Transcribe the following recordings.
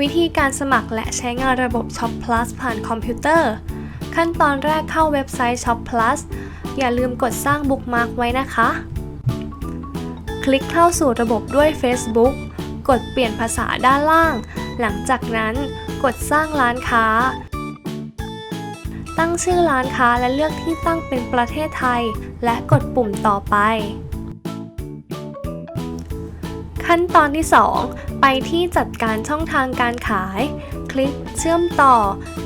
วิธีการสมัครและใช้งานระบบ Shop Plus ผ่านคอมพิวเตอร์ ขั้นตอนแรกเข้าเว็บไซต์ Shop Plus อย่าลืมกดสร้างบุ๊กมาร์กไว้นะคะ คลิกเข้าสู่ระบบด้วย Facebook กดเปลี่ยนภาษาด้านล่าง หลังจากนั้นกดสร้างร้านค้า ตั้งชื่อร้านค้าและเลือกที่ตั้งเป็นประเทศไทย และกดปุ่มต่อไป ขั้นตอนที่ 2 ไปที่จัดการช่องทางการขาย คลิกเชื่อมต่อ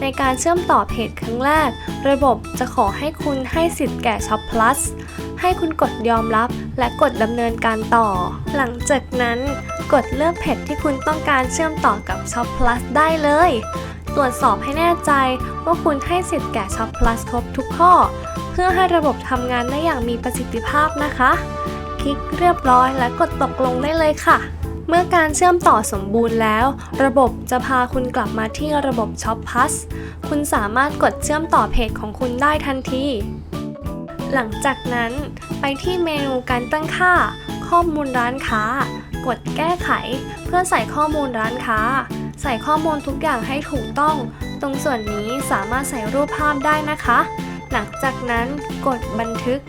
ในการเชื่อมต่อเพจครั้งแรก ระบบจะขอให้คุณให้สิทธิ์แก่ Shop Plus ให้คุณกดยอมรับและกดดำเนินการต่อ หลังจากนั้นกดเลือกเพจที่คุณต้องการเชื่อมต่อกับ Shop Plus ได้เลย ตรวจสอบให้แน่ใจว่าคุณให้สิทธิ์แก่ Shop Plus ครบทุกข้อ เพื่อให้ระบบทำงานได้อย่างมีประสิทธิภาพนะคะ ลิกเรียบร้อยและกดตกลงได้เลยค่ะ เมื่อการเชื่อมต่อสมบูรณ์แล้ว ระบบจะพาคุณกลับมาที่ระบบ Shop Plus คุณสามารถกดเชื่อมต่อเพจของคุณได้ทันที หลังจากนั้นไปที่เมนูการตั้งค่า ข้อมูลร้านค้า กดแก้ไข เพื่อใส่ข้อมูลร้านค้า ใส่ข้อมูลทุกอย่างให้ถูกต้อง ตรงส่วนนี้สามารถใส่รูปภาพได้นะคะ หลังจากนั้นกดบันทึก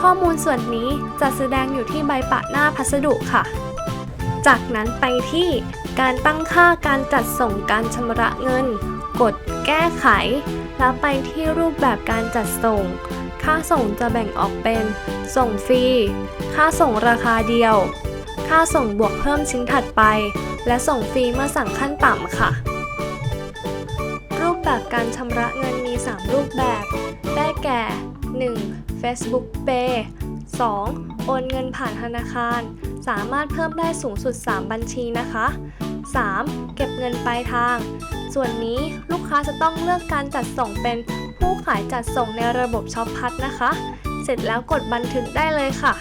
ข้อมูลส่วนนี้จะแสดงอยู่ที่ใบปะหน้าพัสดุค่ะ จากนั้นไปที่การตั้งค่าการจัดส่งการชำระเงิน กดแก้ไข แล้วไปที่รูปแบบการจัดส่ง ค่าส่งจะแบ่งออกเป็น ส่งฟรี ค่าส่งราคาเดียว ค่าส่งบวกเพิ่มชิ้นถัดไป และส่งฟรีเมื่อสั่งขั้นต่ำค่ะ รูปแบบการชำระเงินมี 3 รูปแบบ ได้แก่ 1. Facebook Pay 2. โอนเงินผ่านธนาคาร สามารถเพิ่มได้สูงสุด 3 บัญชีนะคะ 3. เก็บเงินปลายทาง ส่วนนี้ลูกค้าจะต้องเลือกการจัดส่งเป็นผู้ขายจัดส่งในระบบช็อปพัทนะคะ เสร็จแล้วกดบันทึกได้เลยค่ะ